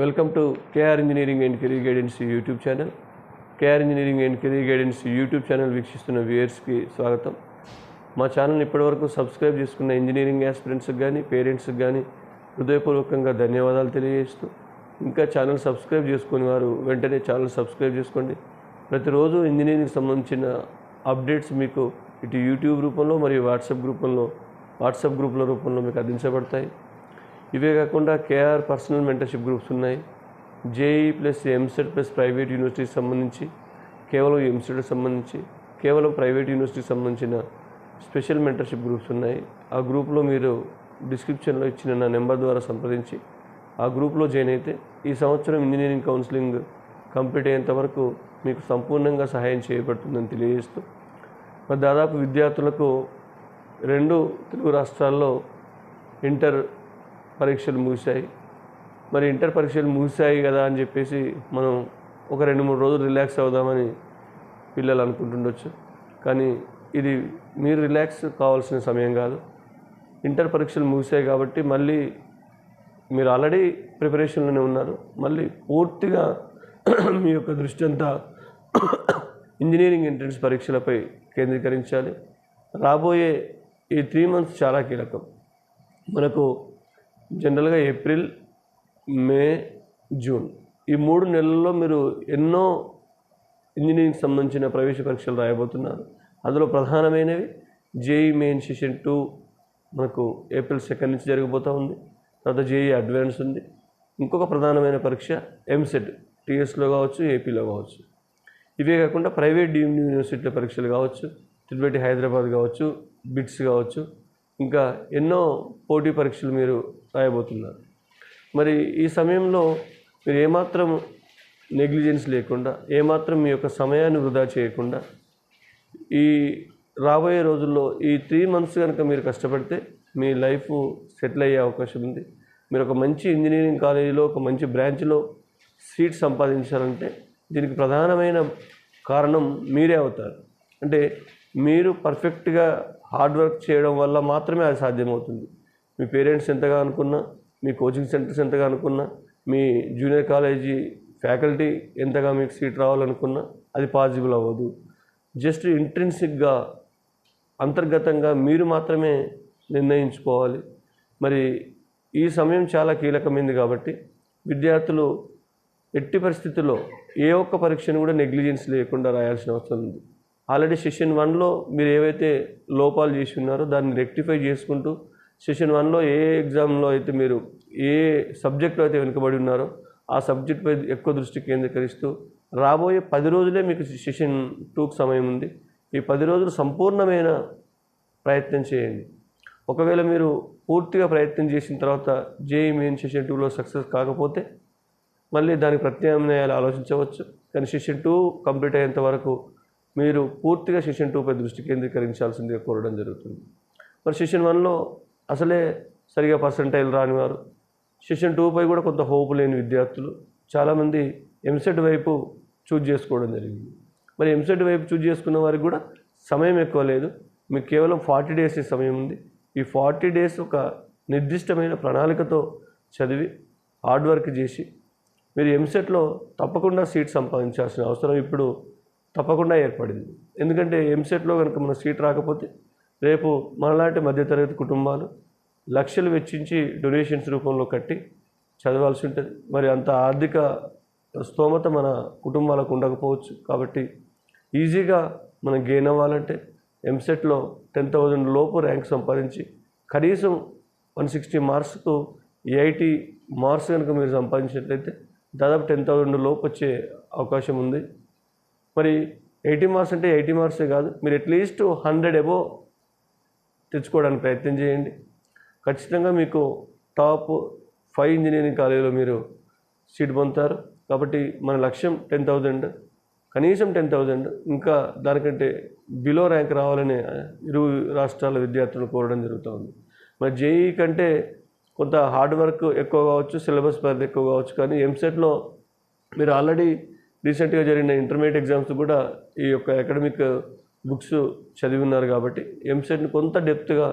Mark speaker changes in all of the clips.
Speaker 1: Welcome to KR engineering and career guidance YouTube channel. KR engineering and career guidance YouTube channel వీక్షిస్తున్న వ్యూయర్స్కి స్వాగతం. మా ఛానల్ని ఇప్పటివరకు సబ్స్క్రైబ్ చేసుకున్న ఇంజనీరింగ్ యాస్పిరెంట్స్కి కానీ పేరెంట్స్కి కానీ హృదయపూర్వకంగా ధన్యవాదాలు తెలియజేస్తూ ఇంకా ఛానల్ సబ్స్క్రైబ్ చేసుకుని వారు వెంటనే ఛానల్ సబ్స్క్రైబ్ చేసుకోండి. ప్రతిరోజు ఇంజనీరింగ్ సంబంధించిన అప్డేట్స్ మీకు ఇటు యూట్యూబ్ రూపంలో మరియు వాట్సాప్ గ్రూపంలో వాట్సాప్ గ్రూపుల రూపంలో మీకు అందించబడతాయి. ఇవే కాకుండా కేఆర్ పర్సనల్ మెంటర్షిప్ గ్రూప్స్ ఉన్నాయి. JEE plus EAMCET plus private యూనివర్సిటీకి సంబంధించి కేవలం ఎంసెట్కి సంబంధించి కేవలం ప్రైవేట్ యూనివర్సిటీకి సంబంధించిన స్పెషల్ మెంటర్షిప్ గ్రూప్స్ ఉన్నాయి. ఆ గ్రూప్లో మీరు డిస్క్రిప్షన్లో ఇచ్చిన నా నెంబర్ ద్వారా సంప్రదించి ఆ గ్రూప్లో జాయిన్ అయితే ఈ సంవత్సరం ఇంజనీరింగ్ కౌన్సిలింగ్ కంప్లీట్ అయ్యేంత వరకు మీకు సంపూర్ణంగా సహాయం చేయబడుతుందని తెలియజేస్తూ మరి దాదాపు విద్యార్థులకు రెండు తెలుగు రాష్ట్రాల్లో ఇంటర్ పరీక్షలు ముగిశాయి. మరి ఇంటర్ పరీక్షలు ముగిశాయి కదా అని చెప్పేసి మనం ఒక రెండు మూడు రోజులు రిలాక్స్ అవుదామని పిల్లలు అనుకుంటుండొచ్చు. కానీ ఇది మీరు రిలాక్స్ కావాల్సిన సమయం కాదు. ఇంటర్ పరీక్షలు ముగిశాయి కాబట్టి మళ్ళీ మీరు ఆల్రెడీ ప్రిపరేషన్లోనే ఉన్నారు. మళ్ళీ పూర్తిగా మీ యొక్క దృష్టి అంతా ఇంజనీరింగ్ ఎంట్రన్స్ పరీక్షలపై కేంద్రీకరించాలి. రాబోయే ఈ త్రీ మంత్స్ చాలా కీలకం. మనకు జనరల్గా ఏప్రిల్ మే జూన్. ఈ మూడు నెలల్లో మీరు ఎన్నో ఇంజనీరింగ్ సంబంధించిన ప్రవేశ పరీక్షలు రాయబోతున్నారు. అందులో ప్రధానమైనవి జేఈ మెయిన్ సెషన్ టూ మనకు ఏప్రిల్ సెకండ్ నుంచి జరిగిపోతూ ఉంది. తర్వాత జేఈ అడ్వాన్స్ ఉంది. ఇంకొక ప్రధానమైన పరీక్ష ఎంసెట్ టీఎస్లో కావచ్చు ఏపీలో కావచ్చు. ఇవే కాకుండా ప్రైవేట్ డీమ్డ్ యూనివర్సిటీల పరీక్షలు కావచ్చు తిరుపతి హైదరాబాద్ కావచ్చు బిట్స్ కావచ్చు ఇంకా ఎన్నో పోటీ పరీక్షలు మీరు రాయబోతున్నారు. మరి ఈ సమయంలో మీరు ఏమాత్రం నెగ్లిజెన్స్ లేకుండా ఏమాత్రం మీ యొక్క సమయాన్ని వృధా చేయకుండా ఈ రాబోయే రోజుల్లో ఈ త్రీ మంత్స్ కనుక మీరు కష్టపడితే మీ లైఫ్ సెటిల్ అయ్యే అవకాశం ఉంది. మీరు ఒక మంచి ఇంజనీరింగ్ కాలేజీలో ఒక మంచి బ్రాంచ్లో సీట్ సంపాదించాలంటే దీనికి ప్రధానమైన కారణం మీరే అవుతారు. అంటే మీరు పర్ఫెక్ట్గా హార్డ్ వర్క్ చేయడం వల్ల మాత్రమే అది సాధ్యమవుతుంది. మీ పేరెంట్స్ ఎంతగా అనుకున్నా మీ కోచింగ్ సెంటర్స్ ఎంతగా అనుకున్నా మీ జూనియర్ కాలేజీ ఫ్యాకల్టీ ఎంతగా మీకు సీట్ రావాలనుకున్నా అది పాసిబుల్ అవ్వదు. జస్ట్ ఇంట్రెన్సిక్గా అంతర్గతంగా మీరు మాత్రమే నిర్ణయించుకోవాలి. మరి ఈ సమయం చాలా కీలకమైంది కాబట్టి విద్యార్థులు ఎట్టి పరిస్థితుల్లో ఏ ఒక్క పరీక్షను కూడా నెగ్లిజెన్స్ లేకుండా రాయాల్సిన అవసరం ఉంది. ఆల్రెడీ సెషన్ వన్లో మీరు ఏవైతే లోపాలు చేసి ఉన్నారో దాన్ని రెక్టిఫై చేసుకుంటూ సెషన్ వన్లో ఏ ఎగ్జామ్లో అయితే మీరు ఏ సబ్జెక్ట్లో అయితే వెనుకబడి ఉన్నారో ఆ సబ్జెక్ట్పై ఎక్కువ దృష్టి కేంద్రీకరిస్తూ రాబోయే పది రోజులే మీకు సెషన్ టూకు సమయం ఉంది. ఈ పది రోజులు సంపూర్ణమైన ప్రయత్నం చేయండి. ఒకవేళ మీరు పూర్తిగా ప్రయత్నం చేసిన తర్వాత జేఈ మెయిన్ సెషన్ టూలో సక్సెస్ కాకపోతే మళ్ళీ దానికి ప్రత్యామ్నాయాలు ఆలోచించవచ్చు. కానీ సెషన్ టూ కంప్లీట్ అయ్యేంత వరకు మీరు పూర్తిగా సెషన్ టూపై దృష్టి కేంద్రీకరించాల్సిందిగా కోరడం జరుగుతుంది. మరి సెషన్ వన్లో అసలే సరిగా పర్సంటైల్ రానివారు సెషన్ టూపై కూడా కొంత హోప్ లేని విద్యార్థులు చాలామంది ఎంసెట్ వైపు చూజ్ చేసుకోవడం జరిగింది. మరి ఎంసెట్ వైపు చూజ్ చేసుకున్న వారికి కూడా సమయం ఎక్కువ లేదు. మీకు కేవలం ఫార్టీ డేస్ సమయం ఉంది. ఈ ఫార్టీ డేస్ ఒక నిర్దిష్టమైన ప్రణాళికతో చదివి హార్డ్ వర్క్ చేసి మీరు ఎంసెట్లో తప్పకుండా సీట్ సంపాదించాల్సిన అవసరం ఇప్పుడు తప్పకుండా ఏర్పడింది. ఎందుకంటే ఎంసెట్లో కనుక మన సీట్ రాకపోతే రేపు మనలాంటి మధ్యతరగతి కుటుంబాలు లక్షలు వెచ్చించి డొనేషన్స్ రూపంలో కట్టి చదవాల్సి ఉంటుంది. మరి అంత ఆర్థిక స్తోమత మన కుటుంబాలకు ఉండకపోవచ్చు. కాబట్టి ఈజీగా మనం గెయిన్ అవ్వాలంటే ఎంసెట్లో టెన్ థౌజండ్ లోపు ర్యాంక్ సంపాదించి కనీసం వన్ సిక్స్టీ మార్క్స్కు ఎయిటీ మార్క్స్ కనుక మీరు సంపాదించినట్లయితే దాదాపు టెన్ థౌజండ్ లోపు వచ్చే అవకాశం ఉంది. మరి ఎయిటీ మార్క్స్ అంటే ఎయిటీ మార్క్సే కాదు. మీరు అట్లీస్ట్ హండ్రెడ్ ఎబో తెచ్చుకోవడానికి ప్రయత్నం చేయండి. ఖచ్చితంగా మీకు టాప్ ఫైవ్ ఇంజనీరింగ్ కాలేజీలో మీరు సీట్ పొందుతారు. కాబట్టి మన లక్ష్యం టెన్ థౌజండ్ కనీసం టెన్ థౌజండ్ ఇంకా దానికంటే బిలో ర్యాంక్ రావాలని ఇరు రాష్ట్రాల విద్యార్థులను కోరడం జరుగుతుంది. మరి జేఈ కంటే కొంత హార్డ్ వర్క్ ఎక్కువ కావచ్చు సిలబస్ పరిధి ఎక్కువ కావచ్చు. కానీ ఎంసెట్లో మీరు ఆల్రెడీ రీసెంట్గా జరిగిన ఇంటర్మీడియట్ ఎగ్జామ్స్ కూడా ఈ యొక్క అకాడమిక్ బుక్స్ చదివి ఉన్నారు కాబట్టి ఎంసెట్ని కొంత డెప్త్గా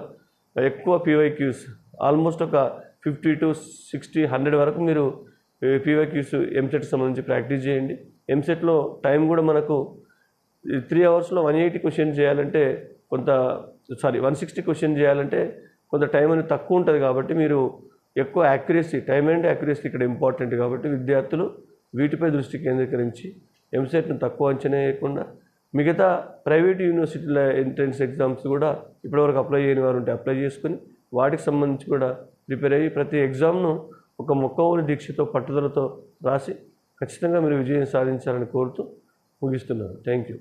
Speaker 1: ఎక్కువ పీవైక్యూస్ ఆల్మోస్ట్ ఒక ఫిఫ్టీ టు సిక్స్టీ హండ్రెడ్ వరకు మీరు పీవైక్యూస్ ఎంసెట్ సంబంధించి ప్రాక్టీస్ చేయండి. ఎంసెట్లో టైం కూడా మనకు త్రీ అవర్స్లో వన్ ఎయిటీ క్వశ్చన్ చేయాలంటే కొంత సారీ వన్ సిక్స్టీ క్వశ్చన్ చేయాలంటే కొంత టైం అనేది తక్కువ ఉంటుంది కాబట్టి మీరు ఎక్కువ యాక్యురసీ టైం అండ్ యాక్యురసీ ఇక్కడ ఇంపార్టెంట్ కాబట్టి విద్యార్థులు వీటిపై దృష్టి కేంద్రీకరించి ఎంసెట్ను తక్కువ అంచనా వేయకుండా మిగతా ప్రైవేట్ యూనివర్సిటీల ఎంట్రన్స్ ఎగ్జామ్స్ కూడా ఇప్పటివరకు అప్లై చేయని వారు ఉంటే అప్లై చేసుకుని వాటికి సంబంధించి కూడా ప్రిపేర్ అయ్యి ప్రతి ఎగ్జామ్ను ఒక మొక్కవోని దీక్షతో పట్టుదలతో రాసి ఖచ్చితంగా మీరు విజయం సాధించాలని కోరుతూ ముగిస్తున్నాను. Thank you.